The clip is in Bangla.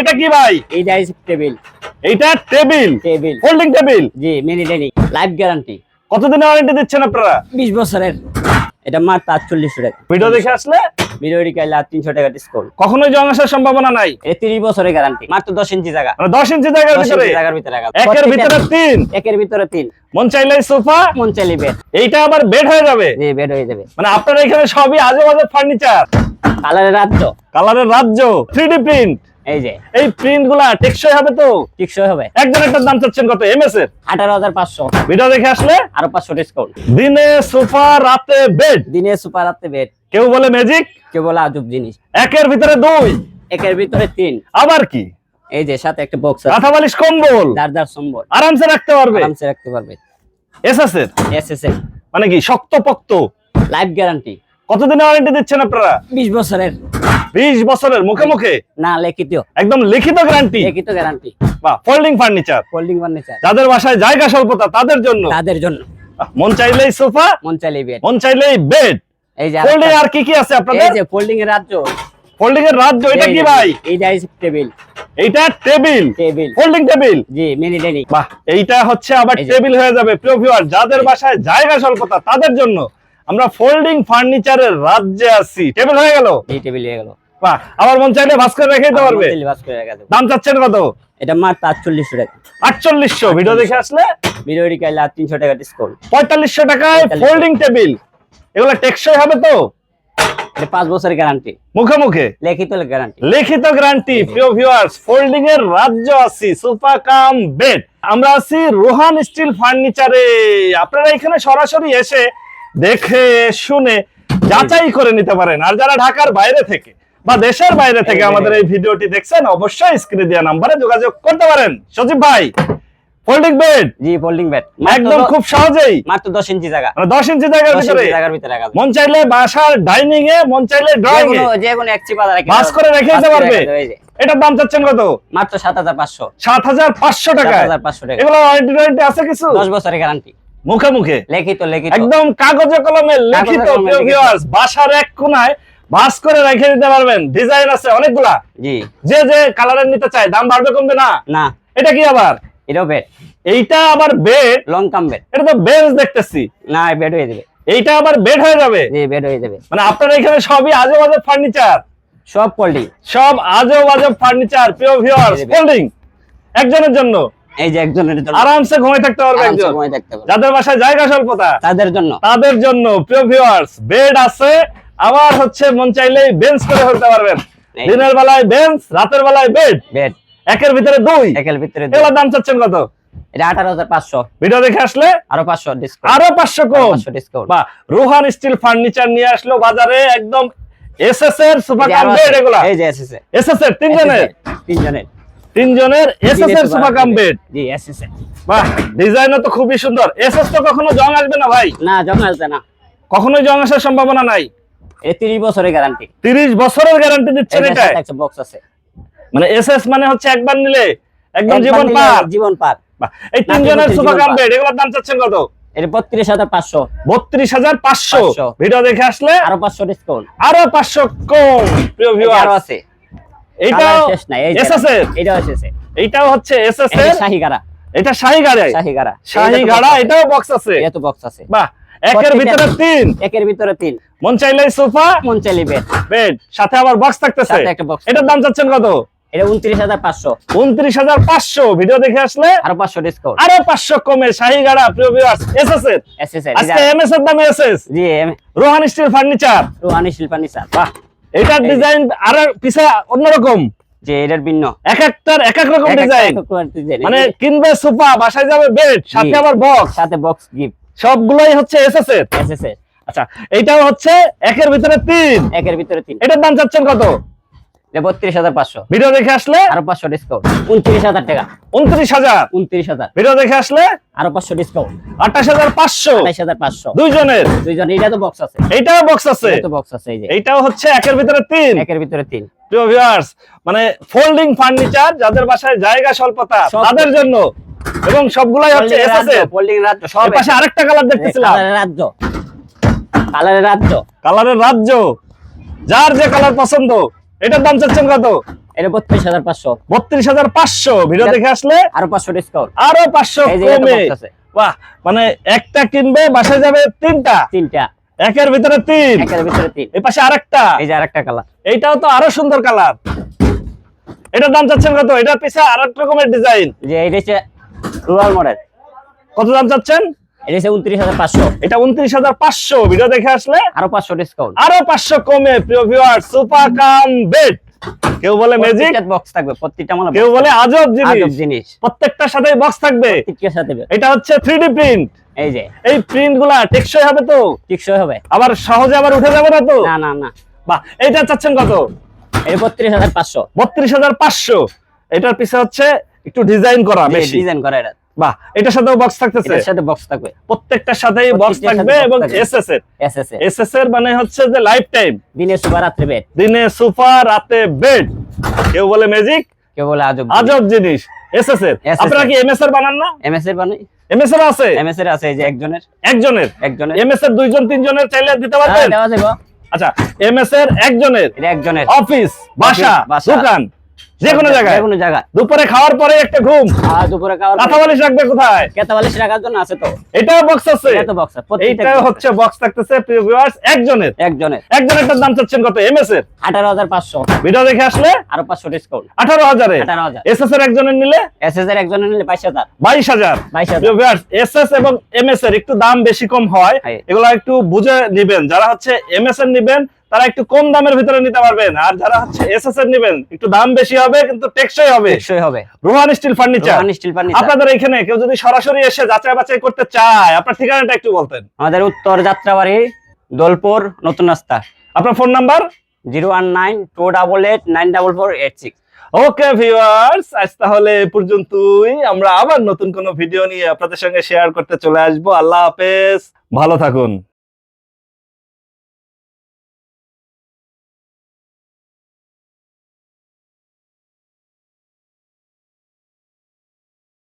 এটা কি ভাই? হচ্ছে টেবিল। এইটা টেবিল? টেবিল। Folding table? জি মিনি ডাইনিং লাইফ গ্যারান্টি কতদিনের ওয়ারেন্টি দিচ্ছেন আপনারা? বিশ বছরের। এটা মাত্র আটচল্লিশশো টাকা। ভিডিও দেখে আসলে? ভিডিওটি কাইলে আর তিনশো টাকা ডিসকাউন্ট কখনোই জং আসার সম্ভাবনা নাই? এটা তিরিশ বছরের গ্যারান্টি মাত্র দশ ইঞ্চি জায়গা। মানে দশ ইঞ্চি জায়গার ভিতরে? জায়গার ভিতরে একের ভিতরে তিন? একের ভিতরে তিন। মন চাইলে সোফা। মন চাইলে বেড এইটা আবার বেড হয়ে যাবে? জি বেড হয়ে যাবে। মানে আপনার এখানে সবই আজে বাজে ফার্নিচার কালারের রাজ্য। কালারের রাজ্য। থ্রি প্রিন্ট এই যে। এই প্রিন্টগুলা টেকসই হবে তো? টিকসই হবে। একজন একটা দাম চাচ্ছেন কত? এম এস এর? আঠারো হাজার পাঁচশো। ভিডিও দেখে আসলে? আরও পাঁচশো ডিসকাউন্ট দিনে সোফা রাতে বেড দিনে সুপার রাতে বেড কেউ বলে ম্যাজিক কেউ বলে আজব জিনিস। একের ভিতরে দুই। একের ভিতরে তিন। আবার কি? এই যে সাথে একটা বক্স আছে। কাঁথা বালিশ কম্বল। দার দার সম্বর আরামসে রাখতে পারবে? আরামসে রাখতে পারবে। এসএস এর? এস এস এর। মানে কি শক্ত পক্ত লাইফ গ্যারান্টি কতদিনের ওয়ারেন্টি দিচ্ছেন আপনারা? বিশ বছরের। বিশ বছরের মুখে মুখে? না লিখিত। একদম লিখিত গ্যারান্টি লিখিত গ্যারান্টি বা ফোল্ডিং ফার্নিচার হোল্ডিং ফার্নিচার যাদের বাসায় জায়গা স্বল্পতা তাদের জন্য। তাদের জন্য। মন চাইলেই সোফা মন চাইলে বেড মন চাইলেই বেড এই যে ফোল্ডিং আর কি কি আছে আপনাদের? এই যে ফোল্ডিং এর রাজ্য। ফোল্ডিং এর রাজ্য এটা কি ভাই? এইটা টেবিল এইটা টেবিল টেবিল ফোল্ডিং টেবিল জি মিনি ডাইনিং বাহ এইটা হচ্ছে আবার টেবিল হয়ে যাবে। প্রিয় ভিউয়ার যাদের বাসায় জায়গা স্বল্পতা তাদের জন্য। আমরা ফোল্ডিং ফার্নিচারের রাজ্যে আছি। টেবিল হয়ে গেল? এই টেবিল হয়ে গেল। বাহ আবার মন চাইলে ভাস্কর রেখে দিতে পারবে। দাম চাচ্ছেন কত? এটা মাত্র আটচল্লিশশো টাকা। আটচল্লিশশো। ভিডিও দেখে আসলে? ভিডিওটি কাইলে আর তিনশো টাকা ডিসকাউন্ট পঁয়তাল্লিশশো টাকায় ফোল্ডিং টেবিল এগুলো টেকসই হবে তো? এটা পাঁচ বছরের গ্যারান্টি মুখে মুখে? লিখিত গ্যারান্টি লিখিত গ্যারান্টি প্রিয় ভিউয়ার্স ফোল্ডিং এর রাজ্য আছি সোফা কাম বেড আমরা আছি রোহান স্টিল ফার্নিচারে আপনারা এখানে সরাসরি এসে দেখে শুনে যাচাই করে নিতে পারেন। আর যারা ঢাকার বাইরে থেকে বা দেশের বাইরে থেকে আমাদের এই ভিডিওটি দেখছেন অবশ্যই স্ক্রিনে দেওয়া নাম্বারে যোগাযোগ করতে পারেন। সজীব ভাই ফোল্ডিং বেড জি ফোল্ডিং বেড একদম খুব সহজেই। মাত্র দশ ইঞ্চি জায়গা। মানে ইঞ্চি জায়গার ভিতরে? জায়গার ভিতরে রাখা মন চাইলে বাসার ডাইনিং এ মন চাইলে ড্রয়িং এ। যে কোনো- এক চিপা রাখা বাস করে রেখে দিতে পারবে। রাখা যাবে, এই যে। এটার দাম চাচ্ছেন কত? মাত্র টাকা টাকা। এগুলো ওয়ারেন্টি ওয়ারেন্টি আছে কিছু? দশ বছরের গ্যারান্টি মুখে মুখে লিখিত লিখিত। একদম কাগজে কলমে লিখিত ভিউয়ার্স বাসার এক কোনায় বাস করে রেখে দিতে পারবেন। ডিজাইন আছে অনেকগুলা। জি। যে যে কালারের নিতে চায় দাম বাড়বে কমবে না? না। এটা কি আবার? এটাও বেড এইটা আবার বেড লং কাম বেড এটা তো বেঞ্চ দেখতেছি। না বেড হয়ে যাবে। এইটা আবার বেড হয়ে যাবে? জি বেড হয়ে যাবে। মানে আপনার এখানে সবই আজব আজব ফার্নিচার সব ফোল্ডিং সব আজব ফার্নিচার প্রিয় ভিউয়ার্স ফোল্ডিং একজনের জন্য। এই যে একজনের জন্য। আরামসে ঘুমিয়ে থাকতে পারবে একজন। থাকতে পারবে। যাদের বাসায় জায়গা স্বল্পতা তাদের জন্য। তাদের জন্য প্রিয় ভিউয়ার্স বেড আছে। আবার হচ্ছে মন চাইলেই বেঞ্চ করে ফেলতে পারবেন। দিনের বেলায় বেঞ্চ রাতের বেলায় বেড বেড একের ভিতরে দুই। একের ভিতরে। এগুলোর দাম চাচ্ছেন কত? এটা আঠারো হাজার পাঁচশো। ভিডিও দেখে আসলে আরও পাঁচশো আরও পাঁচশো কম। পাঁচশো ডিসকাউন্ট বা রোহান স্টিল ফার্নিচার নিয়ে আসলো বাজারে একদম এসএস এর সুপার কাম বেড এগুলা। এই যে এসএসএ এসএস এর তিনজনের? তিনজনের। তিনজনের এসএস এর সুপার কাম বেড জি এসএসএ বাহ ডিজাইনও তো খুবই সুন্দর। এসএস তো কখনো জং আসবে না ভাই? না জমা আসবে না। কখনোই জং আসার সম্ভাবনা নাই। এই তিরিশ বছরের গ্যারান্টি তিরিশ বছরের গ্যারান্টি দিচ্ছেন এটা একটা বক্স আছে। মানে এসএস মানে হচ্ছে একবার নিলে একদম জীবন পার। জীবন পার। বাহ, এই তিনজনের সোফা কাম বেড এগুলোর দাম চাচ্ছেন কত? এটা বত্রিশ হাজার পাঁচশো। বত্রিশ হাজার পাঁচশো। ভিডিও দেখে আসলে আরও পাঁচশো ডিসকাউন্ট আরও পাঁচশো কম প্রিয় ভিউয়ার আছে। এইটাও শেষ নাই এসএসএ হচ্ছে এটা এটা এটাও বক্স আছে। এত বক্স আছে। বাহ একের ভিতরে তিন। একের ভিতরে তিন। মন চাইলে সোফা মন চাইলে বেড বেড সাথে আবার বক্স থাকতেছে। এটার দাম চাচ্ছেন কত? এটা উনত্রিশ হাজার পাঁচশো। উনত্রিশ হাজার পাঁচশো। ভিডিও দেখে আসলে আরও পাঁচশো ডিসকাউন্ট আরও পাঁচশো কমে। প্রিয় ভিউয়ার্স এর আজকে এর দামে এসএস জি রোহান স্টিল ফার্নিচার। রুহানি শিল্পানি স্যার বাহ। এটার ডিজাইন আর পিছা অন্যরকম। যে এটার ভিন্ন। এক একটার এক এক রকম ডিজাইন। মানে কিনবে সোফা বাসায় যাবে বেড সাথে। আবার বক্স সাথে বক্স গিফট সবগুলোই হচ্ছে এসএস এর এসএসএ আচ্ছা এটাও হচ্ছে একের ভিতরে তিন। একের ভিতরে তিন। এটার দাম চাচ্ছেন কত? এটা বত্রিশ হাজার পাঁচশো। ভিডিও দেখে আসলে? আরও পাঁচশো ডিসকাউন্ট উনত্রিশ হাজার টাকা। উনত্রিশ হাজার? উনত্রিশ হাজার। ভিডিও দেখে আসলে? আরও পাঁচশো ডিসকাউন্ট আঠাশ হাজার পাঁচশো। আঠাইশ হাজার পাঁচশো। দুইজনের? দুইজন। এটা তো বক্স আছে। এইটাও বক্স আছে? বক্স আছে এই যে। এইটাও হচ্ছে একের ভিতরে তিন। একের ভিতরে তিন। প্রিয় ভিউয়ার্স মানে ফোল্ডিং ফার্নিচার যাদের বাসায় জায়গা স্বল্পতা তাদের জন্য। এবং সবগুলাই হচ্ছে ফোল্ডিং রাজ্য ফোল্ডিং রাজ্য সব পাশে আরেকটা কালার দেখতেছিলাম। রাজ্য। কালারের রাজ্য। কালারের রাজ্য। যার যে কালার পছন্দ এটার দাম চাচ্ছেন কত? এটা বত্রিশ হাজার পাঁচশো। বত্রিশ হাজার পাঁচশো। ভিডিও দেখে আসলে আরও পাঁচশো ডিসকাউন্ট আরও পাঁচশো কমে। বাহ মানে একটা কিনবে বাসায় যাবে তিনটা? তিনটা। একের ভিতরে তিন। একের ভিতরে তিন। এই পাশে আরেকটা। এই যে আরেকটা কালার এইটাও তো আরও সুন্দর কালার এটার দাম চাচ্ছেন কত? এটার পিছে রকমের ডিজাইন যে এটা হচ্ছে রুরাল মডেল কত দাম চাচ্ছেন? এটা হচ্ছে উনত্রিশ হাজার পাঁচশো। এটা উনত্রিশ হাজার পাঁচশো। ভিডিও দেখে আসলে আরও পাঁচশো ডিসকাউন্ট আরও পাঁচশো কমে প্রিয় ভিউয়ার সুপার কাম বেড কেউ বলে ম্যাজিক বক্স থাকবে প্রত্যেকটা মাল কেউ বলে আজব আজব জিনিস। জিনিস। প্রত্যেকটার সাথে বক্স থাকবে। সাথে এটা হচ্ছে থ্রি প্রিন্ট এই যে। এই প্রিন্ট টেকসই হবে তো? টিকসই হবে। আবার সহজে আবার উঠে যাবে না তো? না না না। বাহ এইটা চাচ্ছেন কত? এটা বত্রিশ হাজার পাঁচশো। বত্রিশ হাজার পাঁচশো। এটার পিছে হচ্ছে একটু ডিজাইন করা বেশি ডিজাইন করা এটা। বাহ এটার সাথেও বক্স থাকতেছে? এটার সাথে বক্স থাকবে। প্রত্যেকটার সাথেই বক্স থাকবে এবং এসএস এর। এসএস এর। মানে হচ্ছে যে লাইফ টাইম দিনে সুপার রাত্রে বেড দিনে সোফা রাতে বেড কেউ বলে ম্যাজিক কেউ বলে আজব আজব জিনিস। এসএস এর। আপনারা কি এমএস এর বানান না? এমএস এর বানাই? এমএস এর আছে। এমএস এর আছে এই যে একজনের। একজনের। একজনের। এমএস এর দুইজন তিনজনের চাইলে দিতে হ্যাঁ, পারবেন। দেওয়া যাবে। আচ্ছা এমএস এর একজনের। একজনের। অফিস বাসা। দোকান। যে কোনো জায়গায়। কোনো জায়গায়। দুপুরে খাওয়ার পরে একটা ঘুম। আর দুপুরে খাওয়ার কাঁথা বালিশ রাখবে কোথায়? বালিশ রাখার জন্য আছে তো। এটাও বক্স আছে। এটা তো বক্স এইটা হচ্ছে বক্স থাকতেছে প্রিয় ভিউয়ার্স একজনের। একজনের। একজনের দাম চাচ্ছেন কত? এমএস এর? আঠারো হাজার পাঁচশো। ভিডিও দেখে আসলে? আরও পাঁচশো ডিসকাউন্ট আঠারো হাজারে। আঠারো হাজার। এসএস এর একজনের নিলে? এসএস এর একজনের নিলে বাইশ হাজার। বাইশ হাজার। বাইশ হাজার। এসএস এবং এমএস এর একটু দাম বেশি কম হয়। এগুলা একটু বুঝে নিবেন। যারা হচ্ছে এমএস এর নিবেন তারা একটু কম দামের ভিতরে নিতে পারবেন। আর যারা হচ্ছে এসএস এর নিবেন একটু দাম বেশি হবে কিন্তু টেকসই হবে। টেকসই হবে। Rohan steel furniture. Rohan steel furniture. আপনাদের এখানে কেউ যদি সরাসরি এসে যাচাই বাছাই করতে চায় আপনার ঠিকানাটা একটু বলতেন। আমাদের উত্তর যাত্রাবাড়ি দোলপুর নতুন রাস্তা। আপনার phone number? Zero one nine two double eight nine double four eight six. Okay viewers আজ তাহলে এ পর্যন্তই। আমরা আবার নতুন কোন ভিডিও নিয়ে আপনাদের সঙ্গে শেয়ার করতে চলে আসব। আল্লাহ হাফেজ। ভালো থাকুন।